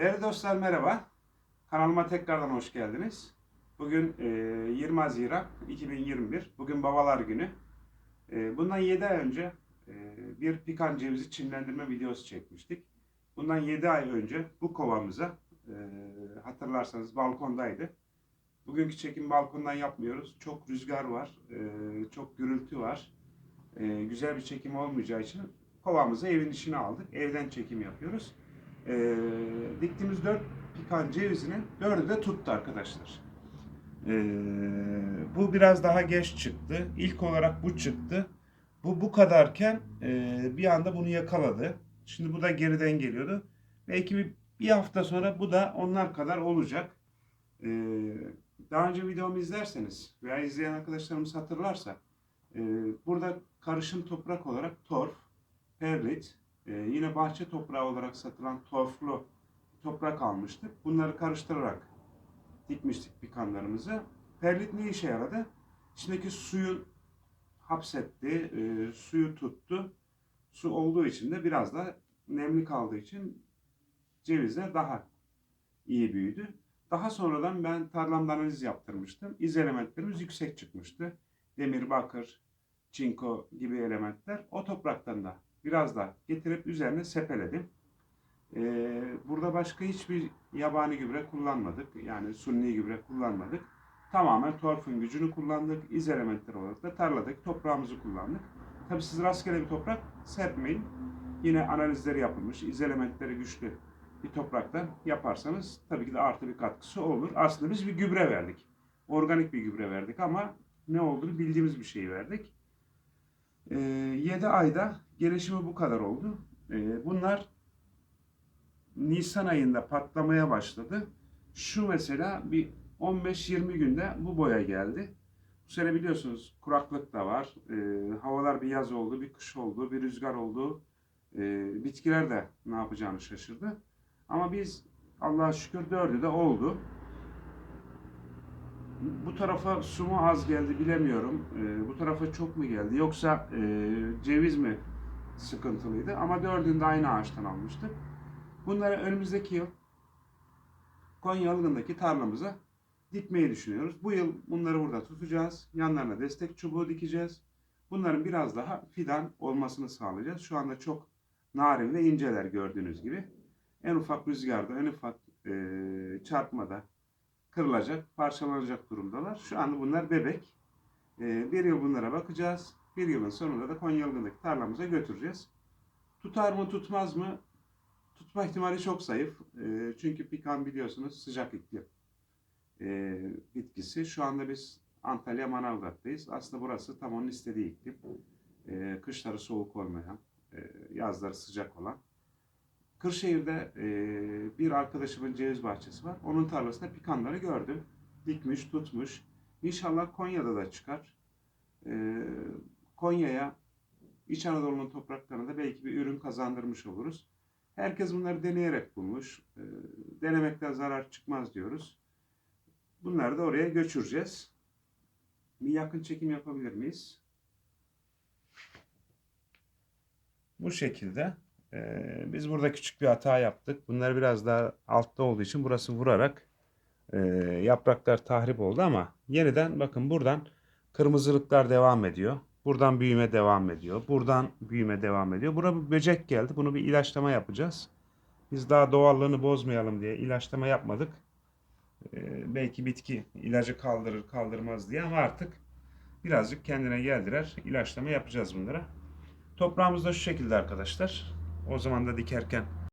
Değerli dostlar merhaba. Kanalıma tekrardan hoş geldiniz. Bugün e, 20 Haziran 2021. Bugün Babalar Günü. E, bundan 7 ay önce e, bir pikan cevizi çimlendirme videosu çekmiştik. Bundan 7 ay önce bu kovamıza e, hatırlarsanız balkondaydı. Bugünkü çekim balkondan yapmıyoruz. Çok rüzgar var, e, çok gürültü var. E, güzel bir çekim olmayacağı için kovamızı evin içine aldık. Evden çekim yapıyoruz. E, diktiğimiz 4 pikan cevizinin 4'ü de tuttu arkadaşlar. E, bu biraz daha geç çıktı. İlk olarak bu çıktı. Bu bu kadarken e, bir anda bunu yakaladı. Şimdi bu da geriden geliyordu. Belki bir, bir hafta sonra bu da onlar kadar olacak. E, daha önce videomu izlerseniz veya izleyen arkadaşlarımız hatırlarsa e, burada karışım toprak olarak torf, perlit, e, yine bahçe toprağı olarak satılan torflu toprak almıştık. Bunları karıştırarak dikmiştik pikanlarımızı. Perlit ne işe yaradı? İçindeki suyu hapsetti, e, suyu tuttu. Su olduğu için de biraz da nemli kaldığı için cevizler daha iyi büyüdü. Daha sonradan ben tarlamda analiz yaptırmıştım. İz elementlerimiz yüksek çıkmıştı. Demir, bakır, çinko gibi elementler. O topraktan da biraz da getirip üzerine sepeledim. Ee, burada başka hiçbir yabani gübre kullanmadık. Yani sunni gübre kullanmadık. Tamamen torfun gücünü kullandık. İz elementleri olarak da tarladaki toprağımızı kullandık. Tabii siz rastgele bir toprak serpmeyin. Yine analizleri yapılmış. İz elementleri güçlü bir topraktan yaparsanız tabii ki de artı bir katkısı olur. Aslında biz bir gübre verdik. Organik bir gübre verdik ama ne olduğunu bildiğimiz bir şeyi verdik. Ee, 7 ayda gelişimi bu kadar oldu. Ee, bunlar Nisan ayında patlamaya başladı. Şu mesela bir 15-20 günde bu boya geldi. Bu sene biliyorsunuz kuraklık da var. Ee, havalar bir yaz oldu, bir kış oldu, bir rüzgar oldu. Ee, bitkiler de ne yapacağını şaşırdı. Ama biz Allah'a şükür dördü de oldu. Bu tarafa su mu az geldi bilemiyorum. Ee, bu tarafa çok mu geldi yoksa e, ceviz mi sıkıntılıydı? Ama dördünü aynı ağaçtan almıştık. Bunları önümüzdeki yıl Konya Ilgın'daki tarlamıza dikmeyi düşünüyoruz. Bu yıl bunları burada tutacağız. Yanlarına destek çubuğu dikeceğiz. Bunların biraz daha fidan olmasını sağlayacağız. Şu anda çok narin ve inceler gördüğünüz gibi. En ufak rüzgarda, en ufak e, çarpmada kırılacak, parçalanacak durumdalar. Şu anda bunlar bebek. E, bir yıl bunlara bakacağız. Bir yılın sonunda da Konya Ilgın'daki tarlamıza götüreceğiz. Tutar mı tutmaz mı? Tutma ihtimali çok zayıf. E, çünkü pikan biliyorsunuz sıcak iklim e, bitkisi. Şu anda biz Antalya Manavgat'tayız. Aslında burası tam onun istediği iklim. Kışları soğuk olmayan, yazları sıcak olan. Kırşehir'de e, bir arkadaşımın ceviz bahçesi var. Onun tarlasında pikanları gördüm. Dikmiş, tutmuş. İnşallah Konya'da da çıkar. E, Konya'ya İç Anadolu'nun topraklarında belki bir ürün kazandırmış oluruz. Herkes bunları deneyerek bulmuş. E, denemekten zarar çıkmaz diyoruz. Bunları da oraya götüreceğiz. Bir yakın çekim yapabilir miyiz? Bu şekilde. Ee, biz burada küçük bir hata yaptık. Bunlar biraz daha altta olduğu için burası vurarak e, yapraklar tahrip oldu ama yeniden bakın buradan kırmızılıklar devam ediyor. Buradan büyüme devam ediyor. Buradan büyüme devam ediyor. Buraya bir böcek geldi. Bunu bir ilaçlama yapacağız. Biz daha doğallığını bozmayalım diye ilaçlama yapmadık. Ee, belki bitki ilacı kaldırır kaldırmaz diye ama artık birazcık kendine geldiler. İlaçlama yapacağız bunlara. Toprağımız da şu şekilde arkadaşlar. O zaman da dikerken